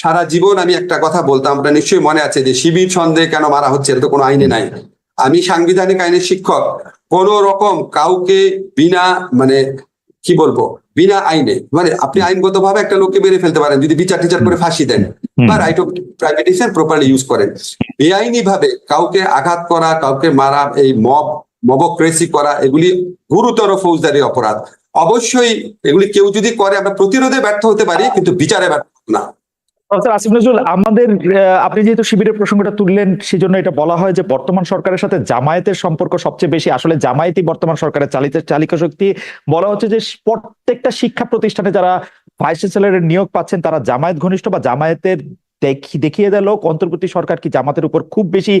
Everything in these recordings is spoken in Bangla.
সারা জীবন আমি একটা কথা বলতাম আপনার নিশ্চয়ই মনে আছে যে শিবির সন্দেহে কেন মারা হচ্ছে এটা তো কোনো আইনে নাই। আমি সাংবিধানিক আইনের শিক্ষক কোন রকম কাউকে বিনা মানে কি বলব বিনা আইনে মানে আপনি আইনগত ভাবে একটা লোককে মেরে ফেলতে পারেন যদি বিচার টিচার করে ফাঁসি দেন বা write off privatization properly use করেন। বেআইনি ভাবে কাউকে আঘাত করা কাউকে মারা এই মব মবক্রেসি করা এগুলি গুরুতর ফৌজদারি অপরাধ। অবশ্যই এগুলি কেউ যদি করে আমরা প্রতিরোধে ব্যর্থ হতে পারি কিন্তু বিচারে ব্যর্থ না। প্রফেসর আসিফ নজরুল, আমাদের আপনি যেহেতু শিবিরের প্রসঙ্গটা তুললেন, সেজন্য এটা বলা হয় যে বর্তমান সরকারের সাথে জামায়াতের সম্পর্ক সবচেয়ে বেশি। আসলে জামায়াতই বর্তমান সরকারের চালিত, চালিকা শক্তি। বলা হচ্ছে যে প্রত্যেকটা শিক্ষা প্রতিষ্ঠানে যারা ভাইস চ্যান্সেলরের নিয়োগ পাচ্ছেন, তারা জামায়াত ঘনিষ্ঠ বা জামায়াতের দেখিয়ে দিল অন্তর্বর্তী সরকার কি জামাতের উপর খুব বেশি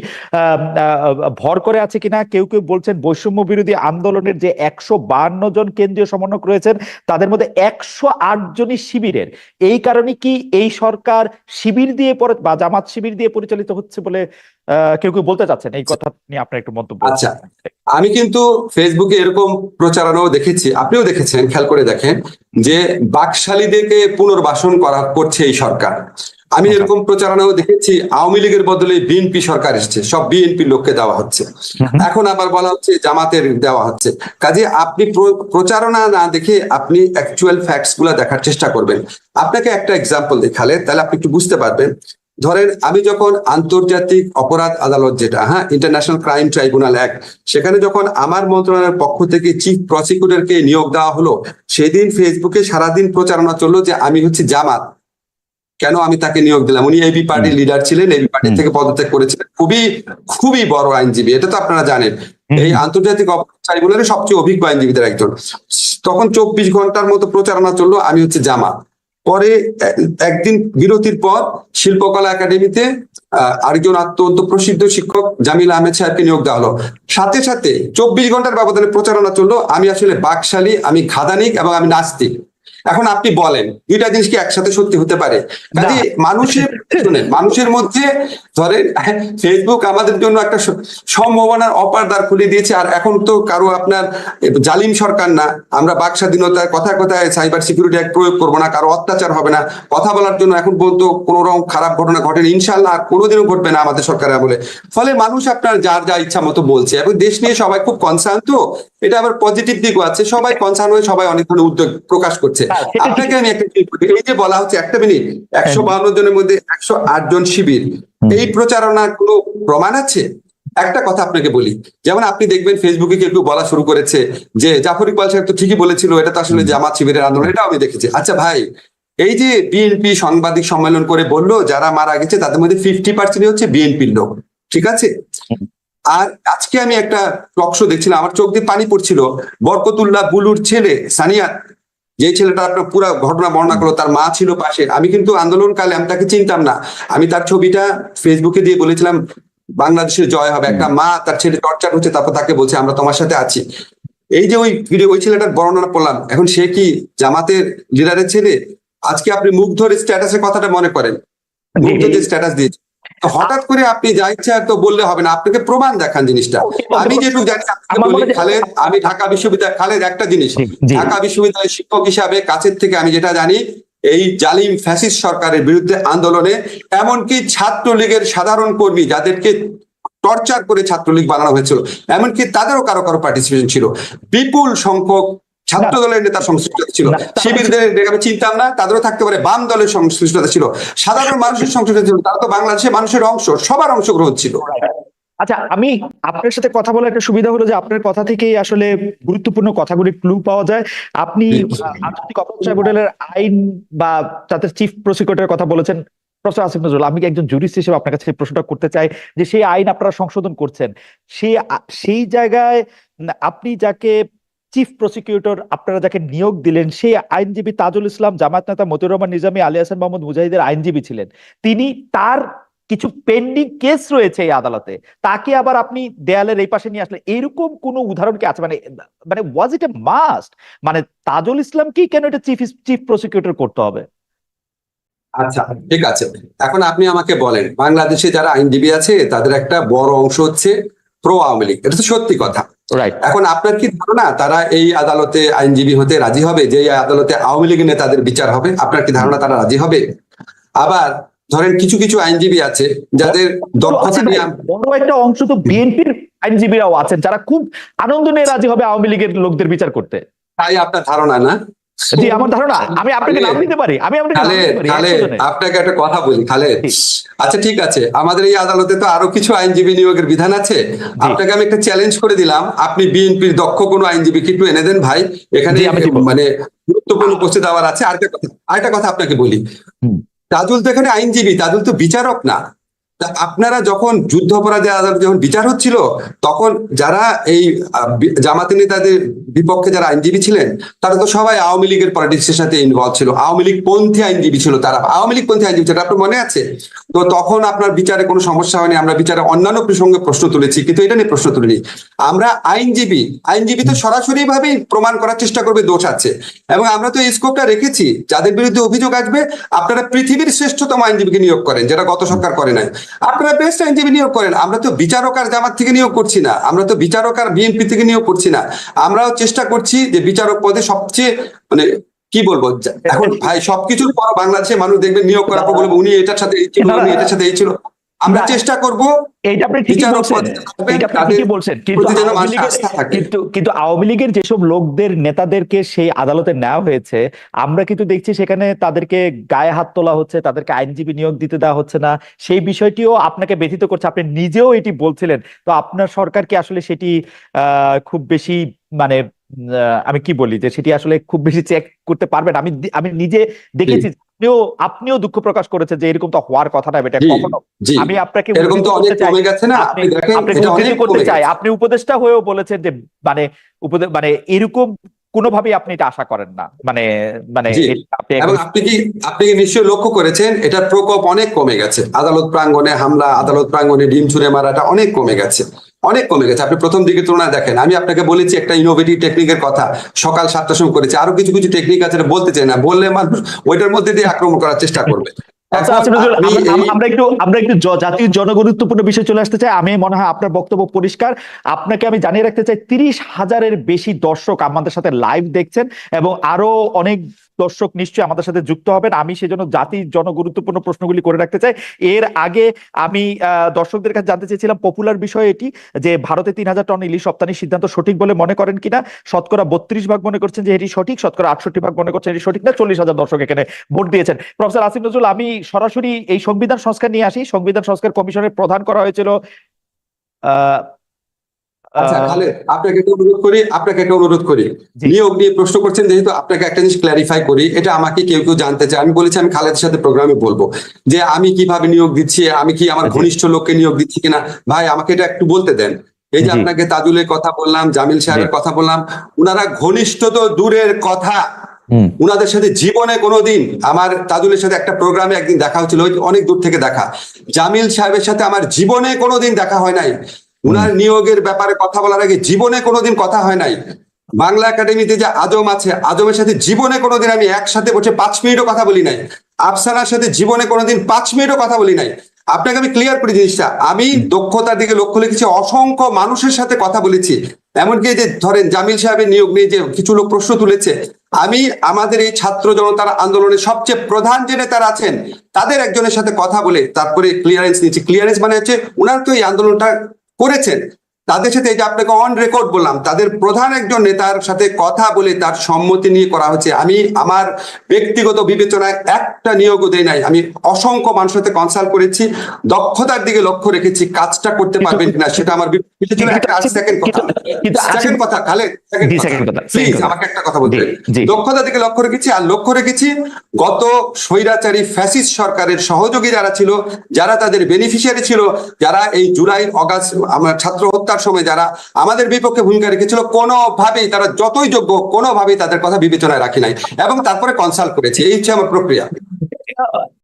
ভর করে আছে কিনা? কেউ কেউ বলছেন বৈষম্য বিরোধী আন্দোলনের যে একশো বান্ন জন কেন্দ্রীয় সমন্বয়ক রয়েছেন, তাদের মধ্যে একশো আট জনই শিবিরের। এই কারণে কি এই সরকার শিবির দিয়ে বা জামাত শিবির দিয়ে পরিচালিত হচ্ছে বলে কেউ কেউ বলতে চাচ্ছেন? এই কথা নিয়ে আপনার একটু মন্তব্য আচ্ছা আমি কিন্তু ফেসবুকে এরকম প্রচারণাও দেখেছি, আপনিও দেখেছেন, খেয়াল করে দেখেন, যে বাকশালীদেরকে পুনর্বাসন করা করছে এই সরকার। আমি এরকম প্রচারণাও দেখেছি আওয়ামী লীগের বদলে বিএনপি সরকার এসেছে সব বিএনপি লোককে দেওয়া হচ্ছে। এখন আবার বলা হচ্ছে জামাতের দেওয়া হচ্ছে। কাজে আপনি প্রচারণা না দেখে আপনি অ্যাকচুয়াল ফ্যাক্টসগুলা দেখার চেষ্টা করবেন। আপনাকে একটা এক্সাম্পল দেখালে তাহলে আপনি একটু বুঝতে পারবেন। ধরেন আমি যখন আন্তর্জাতিক অপরাধ আদালত যেটা হ্যাঁ ইন্টারন্যাশনাল ক্রাইম ট্রাইব্যুনাল অ্যাক্ট সেখানে যখন আমার মন্ত্রণালয়ের পক্ষ থেকে চিফ প্রসিকিউটরকে নিয়োগ দেওয়া হলো সেদিন ফেসবুকে সারাদিন প্রচারণা চলল যে আমি হচ্ছে জামাত। কেন আমি তাকে নিয়োগ দিলাম? উনি এবি পার্টির লিডার ছিলেন এবি পার্টি থেকে পদত্যাগ করেছিলেন। খুবই খুবই বড় আইনজীবী এটা তো আপনারা জানেন। এই আন্তর্জাতিক অপরাধ ট্রাইব্যুনালের সবচেয়ে অভিজ্ঞ আইনজীবীদের একজন। তখন চব্বিশ ঘণ্টার মতো প্রচারণা চলল আমি হচ্ছে জামা পরে একদিন বিরতির পর শিল্পকলা একাডেমিতে আহ, আরেকজন অত্যন্ত প্রসিদ্ধ শিক্ষক জামিল আহমেদ সাহেবকে নিয়োগ দেওয়া হলো। সাথে সাথে চব্বিশ ঘণ্টার ব্যবধানে প্রচারণা চলল আমি আসলে বাকশালী আমি খাদানিক এবং আমি নাস্তিক। এখন আপনি বলেন দুইটা জিনিস কি একসাথে সত্যি হতে পারে? কাজে মানুষের শুনেন মানুষের মধ্যে ধরেন ফেসবুক আমাদের জন্য একটা সম্ভাবনার অপার দ্বার খুলে দিয়েছে আর এখন তো কারও আপনার জালিম সরকার না। আমরা বাক স্বাধীনতার কথায় কথায় সাইবার সিকিউরিটি অ্যাক্ট প্রয়োগ করব না কারও অত্যাচার হবে না। কথা বলার জন্য এখন পর্যন্ত কোনো রকম খারাপ ঘটনা ঘটেনি। ইনশাল্লাহ আর কোনোদিনও ঘটবে না আমাদের সরকার আমলে। ফলে মানুষ আপনার যার যা ইচ্ছা মতো বলছে। এবং দেশ নিয়ে সবাই খুব কনসার্ন তো। এটা আবার পজিটিভ দিকও আছে। সবাই কনসার্ন হয়ে সবাই অনেক ধরনের উদ্যোগ প্রকাশ করছে। হ্যাঁ, ঠিক। আপনাকে আমি একটা বলি, এই যে বলা হচ্ছে একটা মিনিট একশো বাহান্ন জনের মধ্যে একশো আট জন শিবির। এই প্রচারণার কোনো প্রমাণ আছে? একটা কথা আপনাকে বলি যেমন আপনি দেখবেন ফেসবুকে কেউ কেউ বলা শুরু করেছে যে জাফর ইকবাল সাহেব তো ঠিকই বলেছিল এটা তো আসলে জামাত শিবিরের আন্দোলন এটা আমি দেখেছি। আচ্ছা ভাই এই যে বিএনপি সাংবাদিক সম্মেলন করে বলল যারা মারা গেছে তাদের মধ্যে ফিফটি পার্সেন্ট হচ্ছে বিএনপির লোক ঠিক আছে? আর আজকে আমি একটা টক শো দেখছিলাম আমার চোখ দিয়ে পানি পড়ছিল বরকতুল্লাহ বুলুর ছেলে সানিয়া যে ছেলেটা আপনার পুরো ঘটনা বর্ণনা করল তার মা ছিল পাশে। আমি কিন্তু আন্দোলনকালে আমি তাকে চিনতাম না। আমি তার ছবিটা ফেসবুকে দিয়ে বলেছিলাম বাংলাদেশের জয় হবে। একটা মা তার ছেলে টর্চার হচ্ছে তারপর তাকে বলছে আমরা তোমার সাথে আছি। এই যে ওই ভিডিও ওই ছেলেটার বর্ণনা পড়লাম এখন সে কি জামাতের লিডারের ছেলে? আজকে আপনি মুগ্ধর স্ট্যাটাসের কথাটা মনে করেন। মুগ্ধ যে স্ট্যাটাস দিয়েছে। হঠাৎ করে আপনি যা ইচ্ছা তো বললে হবে না আপনাকে প্রমাণ দেখান জিনিসটা। আমি যেটুকু জানি আপনাকে বলি খালেদ আমি ঢাকা বিশ্ববিদ্যালয় খালেদ একটা জিনিস। ঢাকা বিশ্ববিদ্যালয়ের শিক্ষক হিসাবে কাছের থেকে আমি যেটা জানি এই জালিম ফ্যাসিস সরকারের বিরুদ্ধে আন্দোলনে এমনকি ছাত্রলীগের সাধারণ কর্মী যাদেরকে টর্চার করে ছাত্রলীগ বানানো হয়েছিল এমনকি তাদেরও কারও কারও পার্টিসিপেশন ছিল। বিপুল সংখ্যক ছাত্র দলের নেতার সংশ্লিষ্টতা ছিল। শিবিরদের আমি চিনতাম না তাদেরও থাকতে পারে বাম দলের সংশ্লিষ্টতা ছিল। সাধারণ মানুষের সংশ্লিষ্টতা ছিল তারা তো বাংলাদেশের মানুষের অংশ সবার অংশগ্রহণ ছিল। আচ্ছা আমি আপনার সাথে কথা বলার একটা সুবিধা হলো যে আপনার কথা থেকেই আসলে গুরুত্বপূর্ণ কথাগুলি ক্লু পাওয়া যায়। আপনি আন্তর্জাতিক অপরাধ ট্রাইব্যুনালের আইন বা তাদের চিফ প্রসিকিউটরের কথা বলেছেন। প্রফেসর আসিফ নজরুল আমি একজন জুরিস্ট হিসেবে আপনার কাছে প্রশ্নটা করতে চাই যে সেই আইন আপনারা সংশোধন করছেন। সেই সেই জায়গায় আপনি যাকে চিফ প্রসিকিউটর আপনারা যাকে নিয়োগ দিলেন, সেই আইনজীবী তাজুল ইসলাম জামাত নেতা মতিউর রহমান নিজামী, আলী হাসান মোহাম্মদ মুজাহিদের আইনজীবী ছিলেন। তিনি তার কিছু পেন্ডিং কেস রয়েছে এই আদালতে। তাকে আবার আপনি দেয়ালের এই পাশে নিয়ে আসলে। এরকম কোন উদাহরণ কি আছে? মানে মানে ওয়াজ ইট এ মাস্ট মানে তাজুল ইসলাম কি কেন এটা চিফ চিফ প্রসিকিউটর করতে হবে? আচ্ছা ঠিক আছে। এখন আপনি আমাকে বলেন, বাংলাদেশে যারা আইনজীবী আছে, তাদের একটা বড় অংশ হচ্ছে প্রো আওয়ামী লীগ। এটা তো সত্যি কথা। এখন আপনার কি ধারণা? তারা এই আদালতে আইনজীবী হতে রাজি হবে? যে এই আদালতে আওয়ামী লীগ নেতাদের বিচার হবে? আপনার কি ধারণা তারা রাজি হবে? আবার ধরেন কিছু কিছু আইনজীবী আছে যাদের বড় একটা অংশ তো বিএনপির আইনজীবীরাও আছেন যারা খুব আনন্দ নিয়ে রাজি হবে আওয়ামী লীগের লোকদের বিচার করতে। তাই আপনার ধারণা না? জি আমার ধারণা আমি আপনাকে নাম দিতে পারি আমি আপনাকে। আপনাকে একটা কথা বলি খালেদ। আচ্ছা ঠিক আছে আমাদের এই আদালতে তো আরও কিছু আইনজীবী নিয়োগের বিধান আছে। আপনাকে আমি একটা চ্যালেঞ্জ করে দিলাম আপনি বিএনপির দক্ষ কোনো আইনজীবীকে একটু এনে দেন ভাই? এখানে। মানে গুরুত্বপূর্ণ উপস্থিত হওয়ার আছে আরেকটা কথা আরেকটা কথা আপনাকে বলি। তাজুল তো এখানে আইনজীবী তাজুল তো বিচারক না। তা আপনারা যখন যুদ্ধাপরাধের আদালতে যখন বিচার হচ্ছিল তখন যারা এই জামাতি নেতাদের বিপক্ষে যারা আইনজীবী ছিলেন, তারা তো সবাই আওয়ামী লীগের পলিটিক্সের সাথে ইনভলভ ছিল। আওয়ামী লীগ পন্থী আইনজীবী ছিল তারা। আওয়ামী লীগ পন্থী আইনজীবী ছিল আপনার মনে আছে? তো তখন আপনার বিচারে কোনো সমস্যা হয়নি, আমরা বিচারে অন্যান্য প্রসঙ্গে প্রশ্ন তুলেছি, কিন্তু এটা নিয়ে প্রশ্ন তুলিনি। আমরা আইনজীবী আইনজীবী তো সরাসরি ভাবেই প্রমাণ করার চেষ্টা করবে, দোষ আছে। এবং আমরা তো এই স্কোপটা রেখেছি, যাদের বিরুদ্ধে অভিযোগ আসবে, আপনারা পৃথিবীর শ্রেষ্ঠতম আইনজীবীকে নিয়োগ করেন, যেটা গত সরকার করে নাই। আপনারা বেস্ট আইনজীবী নিয়োগ করেন, আমরা তো বিচারক আর জামাত থেকে নিয়োগ করছি না, আমরা তো বিচারক আর বিএনপি থেকে নিয়োগ করছি না। আমরাও চেষ্টা করছি যে বিচারক পদে সবচেয়ে মানে কি বলব এখন ভাই সবকিছুর পর বাংলাদেশে মানুষ দেখবে নিয়োগ করার পর বলব উনি এটার সাথে এই ছিল উনি এটার সাথে এই ছিল। আমরা চেষ্টা করব কিন্তু আওয়ামী লীগের যেসব লোকদের নেতাদেরকে সেই আদালতে নেওয়া হয়েছে আমরা কিন্তু দেখছি সেখানে তাদেরকে গায়ে হাত তোলা হচ্ছে তাদেরকে আইনজীবী নিয়োগ দিতে দেওয়া হচ্ছে না। সেই বিষয়টিও আপনাকে ব্যথিত করছে আপনি নিজেও এটি বলছিলেন। তো আপনার সরকার কি আসলে সেটি আহ, খুব বেশি মানে আমি কি বলি যে সেটি আসলে খুব বেশি চেক করতে পারবেন আমি আমি নিজে দেখেছি আপনিও আপনিও দুঃখ প্রকাশ করেছেন যে এরকম তো হওয়ার কথা না এটা কখনো আমি আপনাকে এরকম তো অনেক কমে গেছে না? আপনি করতে চাই। আপনি উপদেষ্টা হয়েও বলেছেন যে মানে উপদে মানে এরকম কোনোভাবেই আপনি এটা আশা করেন না। মানে মানে আপনি কি আপনি কি নিশ্চয়ই লক্ষ্য করেছেন? এটার প্রকোপ অনেক কমে গেছে। আদালত প্রাঙ্গণে হামলা আদালত প্রাঙ্গণে ডিম ছুঁড়ে মারাটা অনেক কমে গেছে। অনেক কমে গেছে। আপনি প্রথম দিকে তুলনায় দেখেন। আমি আপনাকে বলেছি একটা ইনোভেটিভ টেকনিকের কথা। সকাল সাতটার সময় করেছি। আরও কিছু কিছু টেকনিক আছে বলতে চাই না। বললে মানুষ ওইটার মধ্যে দিয়ে আক্রমণ করার চেষ্টা করবে। আচ্ছা, আচ্ছা, আমরা- একটু আমরা একটু জাতির জনগুরুত্বপূর্ণ বিষয় চলে আসতে চাই। আমি মনে হয় আপনার বক্তব্য পরিষ্কার। আপনাকে আমি জানিয়ে রাখতে চাই তিরিশ হাজারের বেশি দর্শক আমাদের সাথে লাইভ দেখছেন এবং আরও অনেক দর্শক নিশ্চয়ই আমাদের সাথে যুক্ত হবেন। আমি সেজন্য জাতির জনগুরুত্বপূর্ণ প্রশ্নগুলি করে রাখতে চাই। এর আগে আমি আহ, দর্শকদের কাছে জানতে চেয়েছিলাম পপুলার বিষয় এটি যে ভারতে তিন হাজার টন ইলিশ রপ্তানির সিদ্ধান্ত সঠিক বলে মনে করেন কিনা? শতকরা বত্রিশ ভাগ মনে করছেন যে এটি সঠিক শতকরা আটষট্টি ভাগ মনে করছেন এটি সঠিক না? চল্লিশ হাজার দর্শক এখানে ভোট দিয়েছেন। প্রফেসর আসিফ নজরুল আমি সরাসরি এই সংবিধান সংস্কার নিয়ে আসি। সংবিধান সংস্কার কমিশনের প্রধান করা হয়েছিল আচ্ছা আপনাকে একটা অনুরোধ করি আপনাকে একটা অনুরোধ করি। নিয়োগ নিয়ে প্রশ্ন করছেন যেহেতু আপনাকে একটা জিনিস ক্ল্যারিফাই করি এটা আমাকে কেউ কেউ জানতে চায়। আমি বলেছি আমি খালেদের সাথে প্রোগ্রামে বলব যে আমি কীভাবে নিয়োগ দিচ্ছি আমি কি আমার ঘনিষ্ঠ লোককে নিয়োগ দিচ্ছি কিনা? ভাই আমাকে এটা একটু বলতে দেন। এই যে আপনাকে তাজুলের কথা বললাম জামিল সাহেবের কথা বললাম উনারা ঘনিষ্ঠ তো দূরের কথা। উনাদের সাথে জীবনে কোনোদিন আমার তাজুলের সাথে একটা প্রোগ্রামে একদিন দেখা হচ্ছিল ওই অনেক দূর থেকে দেখা। জামিল সাহেবের সাথে আমার জীবনে কোনোদিন দেখা হয় নাই। উনার নিয়োগের ব্যাপারে কথা বলার আগে জীবনে কোনোদিন কথা হয় নাই। বাংলা একাডেমিতে যে আজম আছে আজমের সাথে জীবনে কোনোদিন আমি একসাথে বসে পাঁচ মিনিটও কথা বলি নাই। আফসানার সাথে জীবনে কোনোদিন পাঁচ মিনিটও কথা বলি নাই। আপনাকে আমি ক্লিয়ার করি জিনিসটা আমি দক্ষতার দিকে লক্ষ্য রেখেছি অসংখ্য মানুষের সাথে কথা বলেছি। এমনকি যে ধরেন জামিল সাহেবের নিয়োগ নিয়ে যে কিছু লোক প্রশ্ন তুলেছে আমি আমাদের এই ছাত্র জনতার আন্দোলনের সবচেয়ে প্রধান যে নেতারা আছেন, তাদের একজনের সাথে কথা বলে তারপরে ক্লিয়ারেন্স নিয়েছি। ক্লিয়ারেন্স মানে হচ্ছে ওনার তো এই আন্দোলনটা করেছেন। তাদের সাথে এই যে আপনাকে অন রেকর্ড বললাম তাদের প্রধান একজন নেতার সাথে কথা বলে তার সম্মতি নিয়ে করা হচ্ছে। আমি আমার ব্যক্তিগত বিবেচনায় একটা নিয়োগও দেই নাই। আমি অসংখ্য মানুষের সাথে কনসাল্ট করেছি দক্ষতার দিকে লক্ষ্য রেখেছি কাজটা করতে পারবেন কিনা সেটা আমার বিবেচনায় একটা সেকেন্ড কথা। সেকেন্ড কথা খালে জি, second কথা, প্লিজ আমাকে একটা কথা বলতে। দক্ষতার দিকে লক্ষ্য রেখেছি আর লক্ষ্য রেখেছি গত স্বৈরাচারী ফ্যাসিস্ট সরকারের সহযোগী যারা ছিল যারা তাদের বেনিফিশিয়ারি ছিল যারা এই জুলাই অগাস্ট আমার ছাত্র হত্যার সময় যারা আমাদের বিপক্ষে ভূমিকা রেখেছিল, কোনোভাবেই তারা যতই যোগ্য কোনোভাবেই তাদের কথা বিবেচনায় রাখি নাই এবং তারপরে কনসাল্ট করেছি। এই হচ্ছে আমার প্রক্রিয়া।